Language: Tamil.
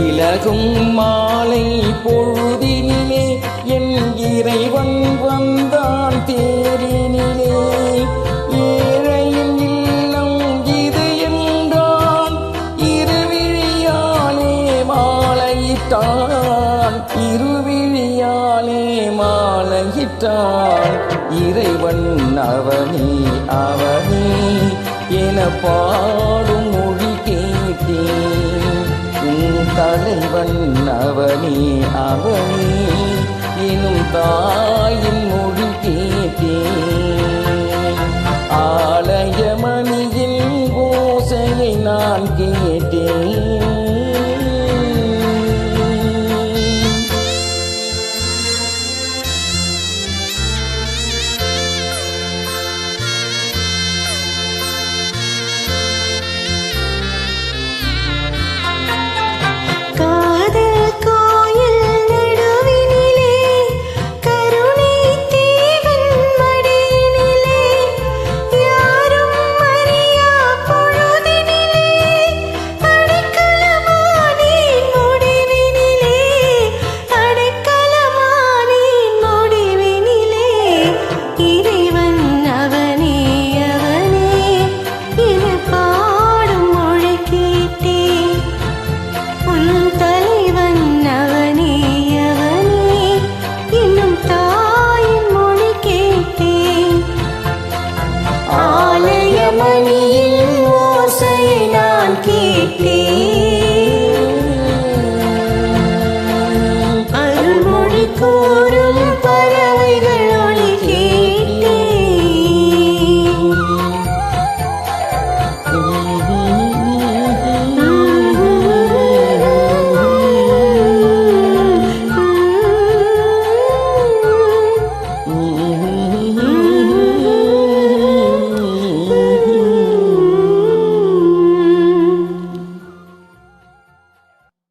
இலகும் மாலை பொழுதினிலே என் இறைவன் வந்தான் தேரினிலே. ஏழையின் இல்லம் இது என்றான் இருவிழியாலே மாலையிட்டான் இருவிழியாலே மாலையிட்டான். இறைவன் அவனே அவனே என பாட தலைவன் அவனே அவனே. எனும் தாயின் கூறும் பறவைகள் ஒளி